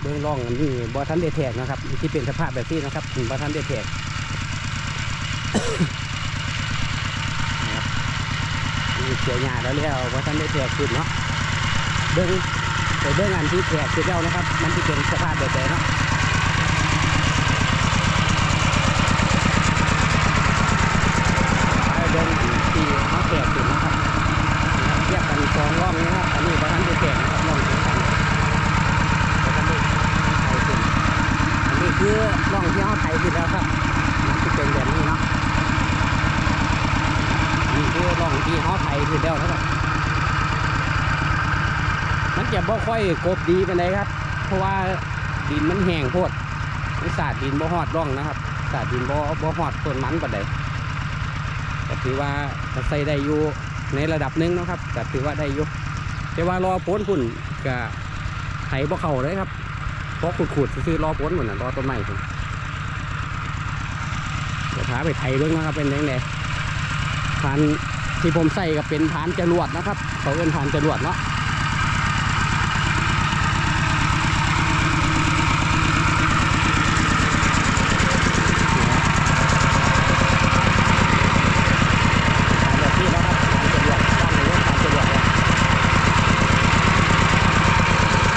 เบื้องล่องนี่บอทันเดแทกนะครับ ที่เป็นสภาพแบบนี้นะครับบอทันเดแทกนะครับเขียวหยาแล้วแล้วบอทันเดแทกขึ้นเนาะเบื้องไปเบื้องงานที่แทกขึ้นแล้วนะครับ มันจะเป็นสภาพแบบไหนเนาะไปเบื้องอันที่เขาแทกขึ้นนะครับเทียบกันสองร่องนะครับ อันนี้บอทันเดแทกนะครับร่องเดียวกัน แล้วก็นี่ไทยขึ้นอันนี้คือ ร่องที่เขาไทยขึ้นแล้วครับมันจะเป็นแบบนี้เนาะนี่คือร่องที่เขาไทยขึ้นแล้วนะครับมันจะบ่ค่อยกบดีไปเลยครับ เพราะว่าดินมันแห้งโพดมันสาดดินบ่ฮอดร่องนะครับสาดดินบ่บ่ฮอดต้นมันปานใดก็ถือว่าก็ใส่ได้อยู่ในระดับหนึงนะครับก็ถือว่าได้อยู่แต่ว่ารอพ้นพุ่นก็ไถบ่เข้าเลยครับเพราะขุดๆซื้อรอพ้นหมดนะรอต้นไม้ ขาไปไถเบิ่งนะครับเป็นยังไงพานที่ผมใส่ก็เป็นพานจรวดนะครับเขาเป็นพานจรวดเนาะพานแบบนี้นะครับพานจรวดตั้งเลยว่าพานจรวดเนี่ย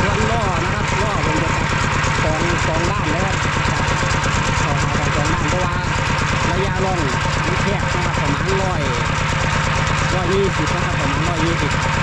ส่วนล้อนะครับล้อผมจะตัดสองสองด้านเลยครับตัดต่อหากันสองด้านเพราะว่าระยะล่องมันแคบนะครับประมาณร้อยร้อย ยี่สิบนะครับประมาณร้อยยี่สิบ